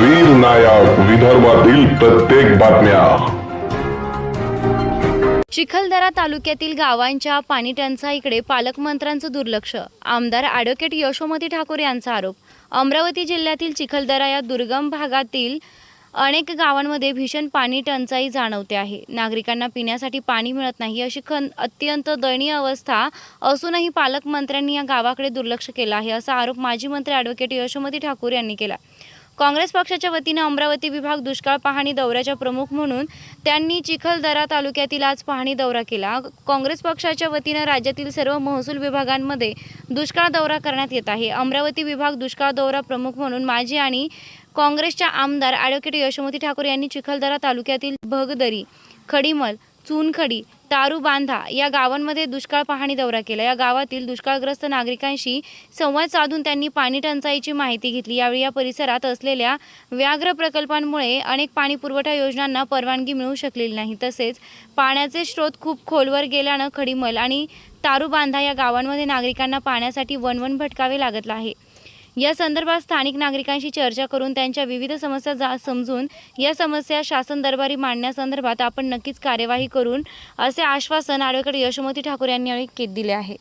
वीर नायक विदर्भातील प्रत्येक बातम्या. चिखलदरा तालुक्यातील गावांच्या पाणी टंचाईकडे पालकमंत्र्यांचं दुर्लक्ष. आमदार ॲडव्होकेट यशोमती ठाकूर यांचा आरोप. अमरावती जिल्ह्यातील चिखलदरा या दुर्गम भागातील अनेक गावांमध्ये भीषण पाणी टंचाई जाणवते आहे. नागरिकांना पिण्यासाठी पाणी मिळत नाही अशी खन अत्यंत दयनीय अवस्था असूनही पालकमंत्र्यांनी या गावाकडे दुर्लक्ष केलं आहे असा आरोप माजी मंत्री ॲडव्होकेट यशोमती ठाकूर यांनी केला. काँग्रेस पक्षाच्या वतीनं अमरावती विभाग दुष्काळ पाहणी दौऱ्याच्या प्रमुख म्हणून त्यांनी चिखलदरा तालुक्यातील आज पाहणी दौरा केला. काँग्रेस पक्षाच्या वतीनं राज्यातील सर्व महसूल विभागांमध्ये दुष्काळ दौरा करण्यात येत आहे. अमरावती विभाग दुष्काळ दौरा प्रमुख म्हणून माजी आणि काँग्रेसच्या आमदार ॲडव्होकेट यशोमती ठाकूर यांनी चिखलदरा तालुक्यातील भगदरी खडीमल चुनखडी तारू बांधा या गावांमध्ये दुष्काळ पाहणी दौरा केला. या गावातील दुष्काळग्रस्त नागरिकांशी संवाद साधून त्यांनी पाणी टंचाईची माहिती घेतली. यावेळी या परिसरात असलेल्या व्याघ्र प्रकल्पांमुळे अनेक पाणी पुरवठा योजनांना परवानगी मिळू शकलेली नाही. तसेच पाण्याचे स्रोत खूप खोलवर गेल्यानं खडीमल आणि तारू बांधा या गावांमध्ये नागरिकांना पाण्यासाठी वनवन भटकावे लागत आहे. या संदर्भात स्थानिक नागरिकांशी चर्चा करून त्यांच्या विविध समस्या जा समजून या समस्या शासन दरबारी मांडण्यासंदर्भात आपण नक्कीच कार्यवाही करून असे आश्वासन ॲडव्होकेट यशोमती ठाकूर यांनी दिले आहे.